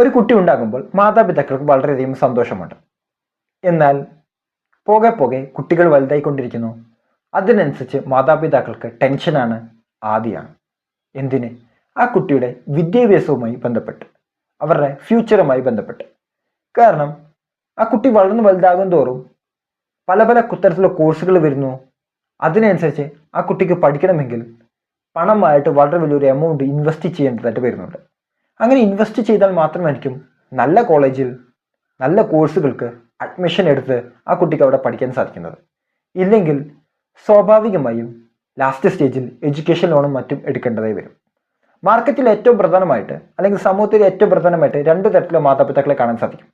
ഒരു കുട്ടി ഉണ്ടാകുമ്പോൾ മാതാപിതാക്കൾക്ക് വളരെയധികം സന്തോഷമുണ്ട്. എന്നാൽ പോകെ പോകെ കുട്ടികൾ വലുതായിക്കൊണ്ടിരിക്കുന്നു. അതിനനുസരിച്ച് മാതാപിതാക്കൾക്ക് ടെൻഷനാണ് ആദ്യമാണ് എന്തിന്? ആ കുട്ടിയുടെ വിദ്യാഭ്യാസവുമായി ബന്ധപ്പെട്ട്. അവരുടെ ഫ്യൂച്ചറുമായി ബന്ധപ്പെട്ട്. കാരണം ആ കുട്ടി വളർന്നു വലുതാകും തോറും പല പല തരത്തിലുള്ള കോഴ്സുകൾ വരുന്നു. അതിനനുസരിച്ച് ആ കുട്ടിക്ക് പഠിക്കണമെങ്കിൽ പണമായിട്ട് വളരെ വലിയൊരു എമൗണ്ട് ഇൻവെസ്റ്റ് ചെയ്യേണ്ടതായിട്ട് വരുന്നുണ്ട്. അങ്ങനെ ഇൻവെസ്റ്റ് ചെയ്താൽ മാത്രമായിരിക്കും നല്ല കോളേജിൽ നല്ല കോഴ്സുകൾക്ക് അഡ്മിഷൻ എടുത്ത് ആ കുട്ടിക്ക് അവിടെ പഠിക്കാൻ സാധിക്കുന്നത്. ഇല്ലെങ്കിൽ സ്വാഭാവികമായും ലാസ്റ്റ് സ്റ്റേജിൽ എഡ്യൂക്കേഷൻ ലോണും മറ്റും എടുക്കേണ്ടതായി വരും. മാർക്കറ്റിൽ ഏറ്റവും പ്രധാനമായിട്ട് അല്ലെങ്കിൽ സമൂഹത്തിൽ ഏറ്റവും പ്രധാനമായിട്ട് രണ്ട് തരത്തിലുള്ള മാതാപിതാക്കളെ കാണാൻ സാധിക്കും.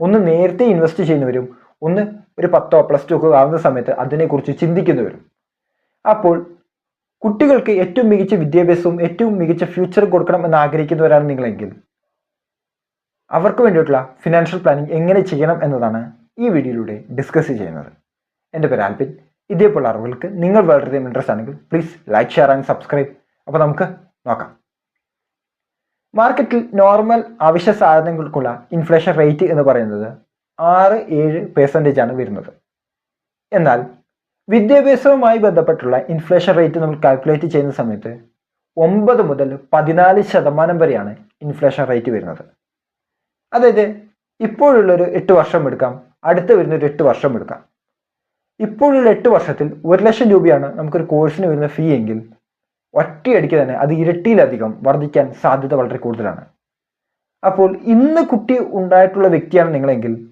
ഒന്ന് നേരത്തെ ഇൻവെസ്റ്റ് ചെയ്യുന്നവരും ഒന്ന് ഒരു പത്തോ പ്ലസ് ടു ഒക്കെ ആവുന്ന സമയത്ത് അതിനെക്കുറിച്ച് ചിന്തിക്കുന്നവരും. അപ്പോൾ കുട്ടികൾക്ക് ഏറ്റവും മികച്ച വിദ്യാഭ്യാസവും ഏറ്റവും മികച്ച ഫ്യൂച്ചർ കൊടുക്കണം എന്ന് ആഗ്രഹിക്കുന്നവരാണ് നിങ്ങളെങ്കിൽ. അവർക്ക് വേണ്ടിയിട്ടുള്ള ഫിനാൻഷ്യൽ പ്ലാനിംഗ് എങ്ങനെ ചെയ്യണം എന്നതാണ് ഈ വീഡിയോയിലൂടെ ഡിസ്കസ് ചെയ്യുന്നത്. എന്റെ പേര് ആൽപിൻ. ഇതേപോലുള്ള അറിവുകൾക്ക് നിങ്ങൾ വളരെയധികം ഇൻട്രസ്റ്റ് ആണെങ്കിൽ please like share and subscribe അപ്പോൾ നമുക്ക് നോക്കാം. മാർക്കറ്റിൽ നോർമൽ അവശ്യ സാധനങ്ങൾക്കുള്ള ഇൻഫ്ലേഷൻ റേറ്റ് എന്ന് പറയുന്നത് ആറ് ഏഴ് പെർസെന്റേജ് ആണ് വരുന്നത്. എന്നാൽ വിദ്യാഭ്യാസവുമായി ബന്ധപ്പെട്ടുള്ള ഇൻഫ്ലേഷൻ റേറ്റ് നമ്മൾ കാൽക്കുലേറ്റ് ചെയ്യുന്ന സമയത്ത് ഒമ്പത് മുതൽ പതിനാല് ശതമാനം വരെയാണ് ഇൻഫ്ലേഷൻ റേറ്റ് വരുന്നത്. അതായത് ഇപ്പോഴുള്ളൊരു എട്ട് വർഷം എടുക്കാം അടുത്ത് വരുന്ന ഒരു എട്ട് വർഷം എടുക്കാം. ഇപ്പോഴുള്ള എട്ട് വർഷത്തിൽ ഒരു ലക്ഷം രൂപയാണ് നമുക്കൊരു കോഴ്സിന് വരുന്ന ഫീ എങ്കിൽ ഒറ്റയടിക്ക് തന്നെ അത് ഇരട്ടിയിലധികം വർദ്ധിക്കാൻ സാധ്യത വളരെ കൂടുതലാണ്. അപ്പോൾ ഇന്ന് കുട്ടി ഉണ്ടായിട്ടുള്ള വ്യക്തിയാണ് നിങ്ങളെങ്കിൽ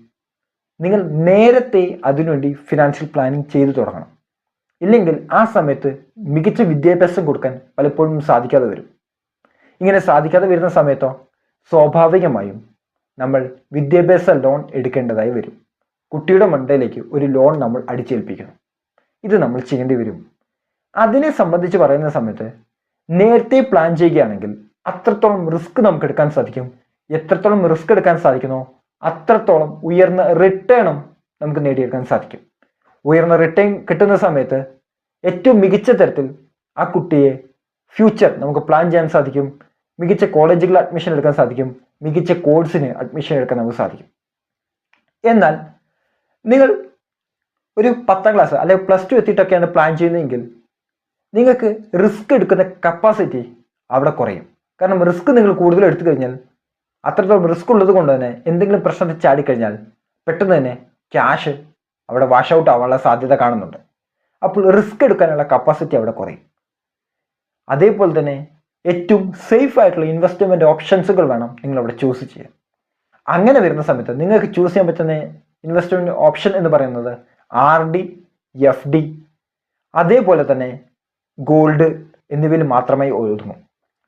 നിങ്ങൾ നേരത്തെ അതിനുവേണ്ടി ഫിനാൻഷ്യൽ പ്ലാനിങ് ചെയ്തു തുടങ്ങണം. ഇല്ലെങ്കിൽ ആ സമയത്ത് മികച്ച വിദ്യാഭ്യാസം കൊടുക്കാൻ പലപ്പോഴും സാധിക്കാതെ വരും. ഇങ്ങനെ സാധിക്കാതെ വരുന്ന സമയത്തോ സ്വാഭാവികമായും നമ്മൾ വിദ്യാഭ്യാസ ലോൺ എടുക്കേണ്ടതായി വരും. കുട്ടിയുടെ മണ്ടയിലേക്ക് ഒരു ലോൺ നമ്മൾ അടിച്ചേൽപ്പിക്കണം. ഇത് നമ്മൾ ചെയ്യേണ്ടി വരും. അതിനെ സംബന്ധിച്ച് പറയുന്ന സമയത്ത് നേരത്തെ പ്ലാൻ ചെയ്യുകയാണെങ്കിൽ അത്രത്തോളം റിസ്ക് നമുക്ക് എടുക്കാൻ സാധിക്കും. എത്രത്തോളം റിസ്ക് എടുക്കാൻ സാധിക്കുന്നോ അത്രത്തോളം ഉയർന്ന റിട്ടേണും നമുക്ക് നേടിയെടുക്കാൻ സാധിക്കും. ഉയർന്ന റിട്ടേൺ കിട്ടുന്ന സമയത്ത് ഏറ്റവും മികച്ച തരത്തിൽ ആ കുട്ടിയെ ഫ്യൂച്ചർ നമുക്ക് പ്ലാൻ ചെയ്യാൻ സാധിക്കും. മികച്ച കോളേജുകളിൽ അഡ്മിഷൻ എടുക്കാൻ സാധിക്കും. മികച്ച കോഴ്സിന് അഡ്മിഷൻ എടുക്കാൻ നമുക്ക് സാധിക്കും. എന്നാൽ നിങ്ങൾ ഒരു പത്താം ക്ലാസ് അല്ലെങ്കിൽ പ്ലസ് ടു എത്തിയിട്ടൊക്കെയാണ് പ്ലാൻ ചെയ്യുന്നതെങ്കിൽ നിങ്ങൾക്ക് റിസ്ക് എടുക്കുന്ന കപ്പാസിറ്റി അവിടെ കുറയും. കാരണം റിസ്ക് നിങ്ങൾ കൂടുതൽ എടുത്തു കഴിഞ്ഞാൽ അത്രത്തോളം റിസ്ക് ഉള്ളത് കൊണ്ട് തന്നെ എന്തെങ്കിലും പ്രശ്നത്തിൽ ചാടിക്കഴിഞ്ഞാൽ പെട്ടെന്ന് തന്നെ ക്യാഷ് അവിടെ വാഷ് ഔട്ട് ആവാനുള്ള സാധ്യത കാണുന്നുണ്ട്. അപ്പോൾ റിസ്ക് എടുക്കാനുള്ള കപ്പാസിറ്റി അവിടെ കുറയും. അതേപോലെ തന്നെ ഏറ്റവും സേഫ് ആയിട്ടുള്ള ഇൻവെസ്റ്റ്മെന്റ് ഓപ്ഷൻസുകൾ വേണം നിങ്ങൾ അവിടെ ചൂസ് ചെയ്യാൻ. അങ്ങനെ വരുന്ന സമയത്ത് നിങ്ങൾക്ക് ചൂസ് ചെയ്യാൻ പറ്റുന്ന ഇൻവെസ്റ്റ്മെന്റ് ഓപ്ഷൻ എന്ന് പറയുന്നത് ആർ ഡി എഫ് ഡി അതേപോലെ തന്നെ ഗോൾഡ് എന്നിവയിൽ മാത്രമായി ഒതുങ്ങും.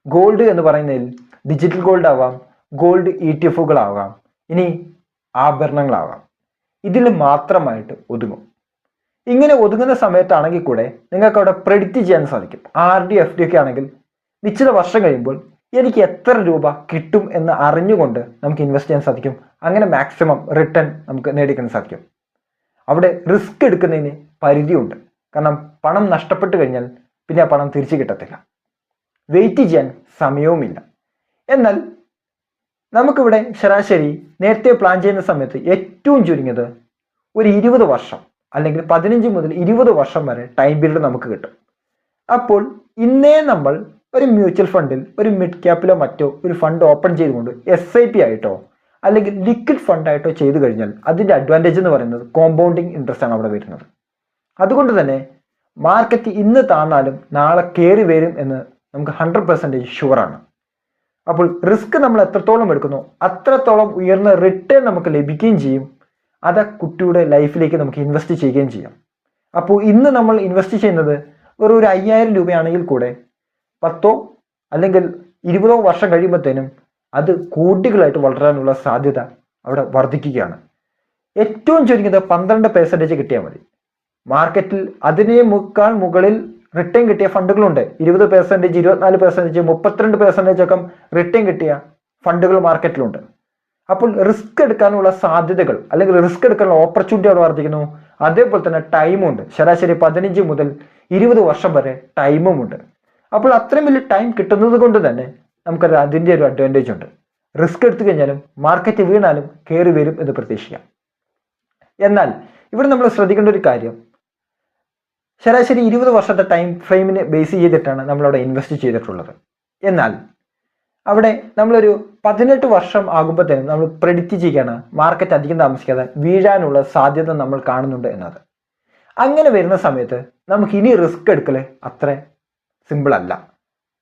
ഗോൾഡ് എന്ന് പറയുന്നതിൽ ഡിജിറ്റൽ ഗോൾഡ് ആവാം ഗോൾഡ് ഇ ടി എഫുകളാവാം ഇനി ആഭരണങ്ങളാവാം ഇതിൽ മാത്രമായിട്ട് ഒതുങ്ങും. ഇങ്ങനെ ഒതുങ്ങുന്ന സമയത്താണെങ്കിൽ കൂടെ നിങ്ങൾക്ക് അവിടെ പ്രെഡിക്റ്റ് ചെയ്യാൻ സാധിക്കും. ആർ ഡി എഫ് ഡി ഒക്കെ ആണെങ്കിൽ നിശ്ചിത വർഷം കഴിയുമ്പോൾ എനിക്ക് എത്ര രൂപ കിട്ടും എന്ന് അറിഞ്ഞുകൊണ്ട് നമുക്ക് ഇൻവെസ്റ്റ് ചെയ്യാൻ സാധിക്കും. അങ്ങനെ മാക്സിമം റിട്ടേൺ നമുക്ക് നേടിക്കാൻ സാധിക്കും. അവിടെ റിസ്ക് എടുക്കുന്നതിന് പരിധിയുണ്ട്. കാരണം പണം നഷ്ടപ്പെട്ടു കഴിഞ്ഞാൽ പിന്നെ ആ പണം തിരിച്ചു കിട്ടത്തില്ല. വെയിറ്റ് ചെയ്യാൻ സമയവുമില്ല. എന്നാൽ നമുക്കിവിടെ ശരാശരി നേരത്തെ പ്ലാൻ ചെയ്യുന്ന സമയത്ത് ഏറ്റവും ചുരുങ്ങിയത് ഒരു ഇരുപത് വർഷം അല്ലെങ്കിൽ പതിനഞ്ച് മുതൽ ഇരുപത് വർഷം വരെ ടൈം പീരീഡ് നമുക്ക് കിട്ടും. അപ്പോൾ ഇന്നേ നമ്മൾ ഒരു മ്യൂച്വൽ ഫണ്ടിൽ ഒരു മിഡ് ക്യാപ്പിലോ മറ്റോ ഒരു ഫണ്ട് ഓപ്പൺ ചെയ്തുകൊണ്ട് എസ് ഐ പി ആയിട്ടോ അല്ലെങ്കിൽ ലിക്വിഡ് ഫണ്ടായിട്ടോ ചെയ്തു കഴിഞ്ഞാൽ അതിന്റെ അഡ്വാന്റേജ് എന്ന് പറയുന്നത് കോമ്പൗണ്ടിങ് ഇൻട്രസ്റ്റ് ആണ് അവിടെ വരുന്നത്. അതുകൊണ്ട് തന്നെ മാർക്കറ്റ് ഇന്ന് താന്നാലും നാളെ കയറി വരും എന്ന് നമുക്ക് ഹൺഡ്രഡ് പെർസെന്റേജ് ഷുവറാണ് അപ്പോൾ റിസ്ക് നമ്മൾ എത്രത്തോളം എടുക്കുന്നു അത്രത്തോളം ഉയർന്ന റിട്ടേൺ നമുക്ക് ലഭിക്കുകയും ചെയ്യും. അത് കുട്ടിയുടെ ലൈഫിലേക്ക് നമുക്ക് ഇൻവെസ്റ്റ് ചെയ്യുകയും ചെയ്യാം. അപ്പോൾ ഇന്ന് നമ്മൾ ഇൻവെസ്റ്റ് ചെയ്യുന്നത് വെറും ഒരു അയ്യായിരം രൂപയാണെങ്കിൽ കൂടെ പത്തോ അല്ലെങ്കിൽ ഇരുപതോ വർഷം കഴിയുമ്പോഴത്തേനും അത് കോടികളായിട്ട് വളരാനുള്ള സാധ്യത അവിടെ വർദ്ധിക്കുകയാണ്. ഏറ്റവും ചുരുങ്ങിയത് പന്ത്രണ്ട് പെർസെന്റേജ് കിട്ടിയാൽ മതി. മാർക്കറ്റിൽ അതിനേക്കാൾ മുകളിൽ റിട്ടേൺ കിട്ടിയ ഫണ്ടുകളുണ്ട്. ഇരുപത് പെർസെന്റേജ് ഇരുപത്തിനാല് പെർസെന്റേജ് മുപ്പത്തിരണ്ട് പെർസെന്റേജ് ഒക്കെ റിട്ടേൺ കിട്ടിയ ഫണ്ടുകൾ മാർക്കറ്റിലുണ്ട് അപ്പോൾ റിസ്ക് എടുക്കാനുള്ള സാധ്യതകൾ അല്ലെങ്കിൽ റിസ്ക് എടുക്കാനുള്ള ഓപ്പർച്യൂണിറ്റി അവിടെ വർദ്ധിക്കുന്നു. അതേപോലെ തന്നെ ടൈമും ഉണ്ട്. ശരാശരി പതിനഞ്ച് മുതൽ ഇരുപത് വർഷം വരെ ടൈമും ഉണ്ട്. അപ്പോൾ അത്രയും വലിയ ടൈം കിട്ടുന്നത് കൊണ്ട് തന്നെ നമുക്കത് അതിന്റെ ഒരു അഡ്വാന്റേജ് ഉണ്ട്. റിസ്ക് എടുത്തു കഴിഞ്ഞാലും മാർക്കറ്റ് വീണാലും കയറി വരും എന്ന് പ്രതീക്ഷിക്കാം. എന്നാൽ ഇവിടെ നമ്മൾ ശ്രദ്ധിക്കേണ്ട ഒരു കാര്യം. ശരാശരി ഇരുപത് വർഷത്തെ ടൈം ഫ്രെയിമിനെ ബേസ് ചെയ്തിട്ടാണ് നമ്മളവിടെ ഇൻവെസ്റ്റ് ചെയ്തിട്ടുള്ളത്. എന്നാൽ അവിടെ നമ്മളൊരു പതിനെട്ട് വർഷം ആകുമ്പോഴത്തേനും നമ്മൾ പ്രെഡിക്റ്റ് ചെയ്യുകയാണ് മാർക്കറ്റ് അധികം താമസിക്കാതെ വീഴാനുള്ള സാധ്യത നമ്മൾ കാണുന്നുണ്ട് എന്നത്. അങ്ങനെ വരുന്ന സമയത്ത് നമുക്ക് ഇനി റിസ്ക് എടുക്കൽ അത്ര സിമ്പിൾ അല്ല.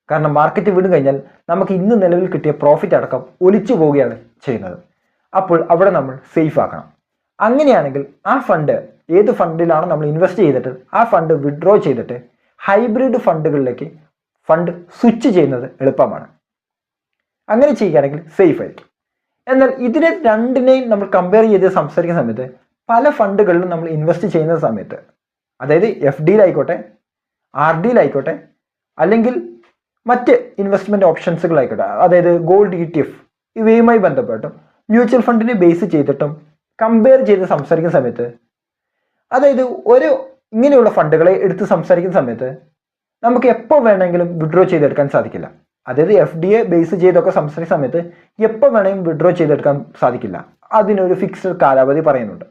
കാരണം മാർക്കറ്റ് വീണ് കഴിഞ്ഞാൽ നമുക്ക് ഇന്ന് നിലവിൽ കിട്ടിയ പ്രോഫിറ്റ് അടക്കം ഒലിച്ചു പോവുകയാണ് ചെയ്യുന്നത്. അപ്പോൾ അവിടെ നമ്മൾ സേഫ് ആക്കണം. അങ്ങനെയാണെങ്കിൽ ആ ഫണ്ട് ഏത് ഫണ്ടിലാണ് നമ്മൾ ഇൻവെസ്റ്റ് ചെയ്തിട്ട് ആ ഫണ്ട് വിഡ്രോ ചെയ്തിട്ട് ഹൈബ്രിഡ് ഫണ്ടുകളിലേക്ക് ഫണ്ട് സ്വിച്ച് ചെയ്യുന്നത് എളുപ്പമാണ്. അങ്ങനെ ചെയ്യുകയാണെങ്കിൽ സേഫ് ആയിരിക്കും. എന്നാൽ ഇതിനെ രണ്ടിനെയും നമ്മൾ കമ്പയർ ചെയ്ത് സംസാരിക്കുന്ന സമയത്ത് പല ഫണ്ടുകളിലും നമ്മൾ ഇൻവെസ്റ്റ് ചെയ്യുന്ന സമയത്ത് അതായത് എഫ് ഡിയിലായിക്കോട്ടെ ആർ ഡിയിലായിക്കോട്ടെ അല്ലെങ്കിൽ മറ്റ് ഇൻവെസ്റ്റ്മെന്റ് ഓപ്ഷൻസുകളായിക്കോട്ടെ അതായത് ഗോൾഡ് ഇ ടി എഫ് ഇവയുമായി ബന്ധപ്പെട്ടും മ്യൂച്വൽ ഫണ്ടിനെ ബേസ് ചെയ്തിട്ടും കമ്പയർ ചെയ്ത് സംസാരിക്കുന്ന സമയത്ത് അതായത് ഒരു ഇങ്ങനെയുള്ള ഫണ്ടുകളെ എടുത്ത് സംസാരിക്കുന്ന സമയത്ത് നമുക്ക് എപ്പോൾ വേണമെങ്കിലും വിഡ്രോ ചെയ്തെടുക്കാൻ സാധിക്കില്ല. അതായത് എഫ് ഡി എ ബേസ് ചെയ്തൊക്കെ സംസാരിക്കുന്ന സമയത്ത് എപ്പോൾ വേണമെങ്കിലും വിഡ്രോ ചെയ്തെടുക്കാൻ സാധിക്കില്ല. അതിനൊരു ഫിക്സ്ഡ് കാലാവധി പറയുന്നുണ്ട്.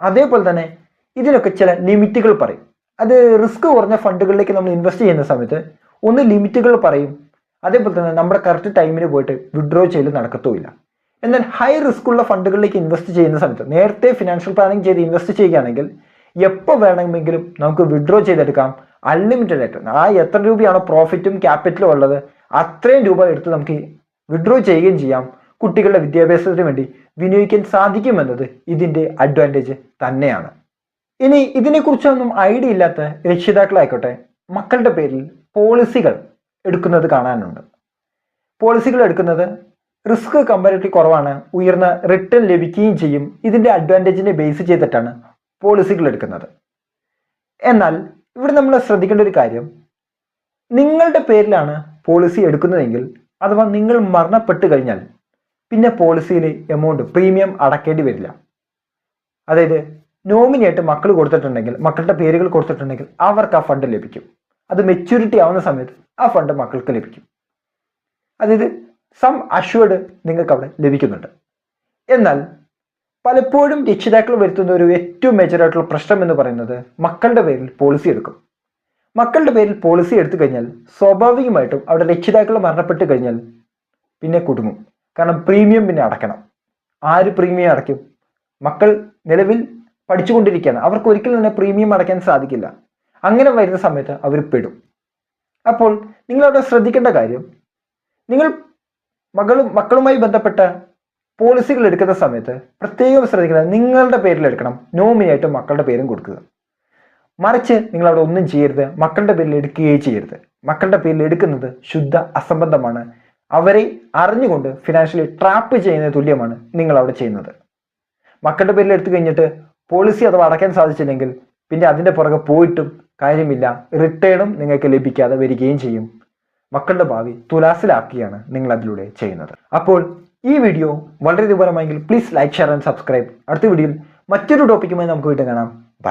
അതേപോലെ തന്നെ ഇതിനൊക്കെ ചില ലിമിറ്റുകൾ പറയും. അത് റിസ്ക് കുറഞ്ഞ ഫണ്ടുകളിലേക്ക് നമ്മൾ ഇൻവെസ്റ്റ് ചെയ്യുന്ന സമയത്ത് ഒന്ന് ലിമിറ്റുകൾ പറയും. അതേപോലെ തന്നെ നമ്മുടെ കറക്റ്റ് ടൈമിന് പോയിട്ട് വിഡ്രോ ചെയ്യൽ നടക്കത്തുമില്ല. എന്നാൽ ഹൈ റിസ്ക് ഉള്ള ഫണ്ടുകളിലേക്ക് ഇൻവെസ്റ്റ് ചെയ്യുന്ന സമയത്ത് നേരത്തെ ഫിനാൻഷ്യൽ പ്ലാനിങ് ചെയ്ത് ഇൻവെസ്റ്റ് ചെയ്യുകയാണെങ്കിൽ എപ്പോൾ വേണമെങ്കിലും നമുക്ക് വിഡ്രോ ചെയ്തെടുക്കാം അൺലിമിറ്റഡ് ആയിട്ട്. ആ എത്ര രൂപയാണോ പ്രോഫിറ്റും ക്യാപിറ്റലും ഉള്ളത് അത്രയും രൂപ എടുത്ത് നമുക്ക് വിഡ്രോ ചെയ്യുകയും ചെയ്യാം. കുട്ടികളുടെ വിദ്യാഭ്യാസത്തിന് വേണ്ടി വിനിയോഗിക്കാൻ സാധിക്കുമെന്നത് ഇതിന്റെ അഡ്വാന്റേജ് തന്നെയാണ്. ഇനി ഇതിനെക്കുറിച്ചൊന്നും ഐഡിയ ഇല്ലാത്ത രക്ഷിതാക്കളായിക്കോട്ടെ മക്കളുടെ പേരിൽ പോളിസികൾ എടുക്കുന്നത് കാണാനുണ്ട്. പോളിസികൾ എടുക്കുന്നത് റിസ്ക് കമ്പാരിറ്റീവ് കുറവാണ് ഉയർന്ന റിട്ടേൺ ലഭിക്കുകയും ചെയ്യും. ഇതിന്റെ അഡ്വാന്റേജിനെ ബേസ് ചെയ്തിട്ടാണ് പോളിസികൾ എടുക്കുന്നത്. എന്നാൽ ഇവിടെ നമ്മൾ ശ്രദ്ധിക്കേണ്ട ഒരു കാര്യം. നിങ്ങളുടെ പേരിലാണ് പോളിസി എടുക്കുന്നതെങ്കിൽ അഥവാ നിങ്ങൾ മരണപ്പെട്ട് കഴിഞ്ഞാൽ പിന്നെ പോളിസിയിൽ എമൗണ്ട് പ്രീമിയം അടക്കേണ്ടി വരില്ല. അതായത് നോമിനിയായിട്ട് മക്കൾ കൊടുത്തിട്ടുണ്ടെങ്കിൽ മക്കളുടെ പേരുകൾ കൊടുത്തിട്ടുണ്ടെങ്കിൽ അവർക്ക് ആ ഫണ്ട് ലഭിക്കും. അത് മെച്യൂരിറ്റി ആവുന്ന സമയത്ത് ആ ഫണ്ട് മക്കൾക്ക് ലഭിക്കും. അതായത് സം അഷ്വേർഡ് നിങ്ങൾക്ക് അവിടെ ലഭിക്കുന്നുണ്ട്. എന്നാൽ പലപ്പോഴും രക്ഷിതാക്കൾ വരുത്തുന്ന ഒരു ഏറ്റവും മേജർ ആയിട്ടുള്ള പ്രശ്നം എന്ന് പറയുന്നത് മക്കളുടെ പേരിൽ പോളിസി എടുക്കും. മക്കളുടെ പേരിൽ പോളിസി എടുത്തു കഴിഞ്ഞാൽ സ്വാഭാവികമായിട്ടും അവിടെ രക്ഷിതാക്കൾ മരണപ്പെട്ട് കഴിഞ്ഞാൽ പിന്നെ കുടുങ്ങും. കാരണം പ്രീമിയം പിന്നെ അടക്കണം. ആര് പ്രീമിയം അടയ്ക്കും? മക്കൾ നിലവിൽ പഠിച്ചുകൊണ്ടിരിക്കുകയാണ്. അവർക്ക് ഒരിക്കലും തന്നെ പ്രീമിയം അടയ്ക്കാൻ സാധിക്കില്ല. അങ്ങനെ വരുന്ന സമയത്ത് അവർ പെടും. അപ്പോൾ നിങ്ങളവിടെ ശ്രദ്ധിക്കേണ്ട കാര്യം നിങ്ങൾ മകളും മക്കളുമായി ബന്ധപ്പെട്ട പോളിസികൾ എടുക്കുന്ന സമയത്ത് പ്രത്യേകം ശ്രദ്ധിക്കുന്നത് നിങ്ങളുടെ പേരിൽ എടുക്കണം. നോമിനായിട്ട് മക്കളുടെ പേരും കൊടുക്കുക. മറിച്ച് നിങ്ങൾ അവിടെ ഒന്നും ചെയ്യരുത്. മക്കളുടെ പേരിൽ എടുക്കുകയേ ചെയ്യരുത്. മക്കളുടെ പേരിൽ എടുക്കുന്നത് ശുദ്ധ അസംബന്ധമാണ്. അവരെ അറിഞ്ഞുകൊണ്ട് ഫിനാൻഷ്യലി ട്രാപ്പ് ചെയ്യുന്ന തുല്യമാണ് നിങ്ങൾ അവിടെ ചെയ്യുന്നത്. മക്കളുടെ പേരിൽ എടുത്തു കഴിഞ്ഞിട്ട് പോളിസി അഥവാ അടയ്ക്കാൻ സാധിച്ചില്ലെങ്കിൽ പിന്നെ അതിന്റെ പുറകെ പോയിട്ടും കാര്യമില്ല. റിട്ടേണും നിങ്ങൾക്ക് ലഭിക്കാതെ വരികയും ചെയ്യും. മക്കളുടെ ഭാവി തുലാസിലാക്കിയാണ് നിങ്ങൾ അതിലൂടെ ചെയ്യുന്നത്. അപ്പോൾ ഈ വീഡിയോ വളരെ ഉപകാരമായെങ്കിൽ please like share and subscribe അടുത്ത വീഡിയോയിൽ മറ്റൊരു ടോപ്പിക്കുമായി നമുക്ക് വീണ്ടും കാണാം.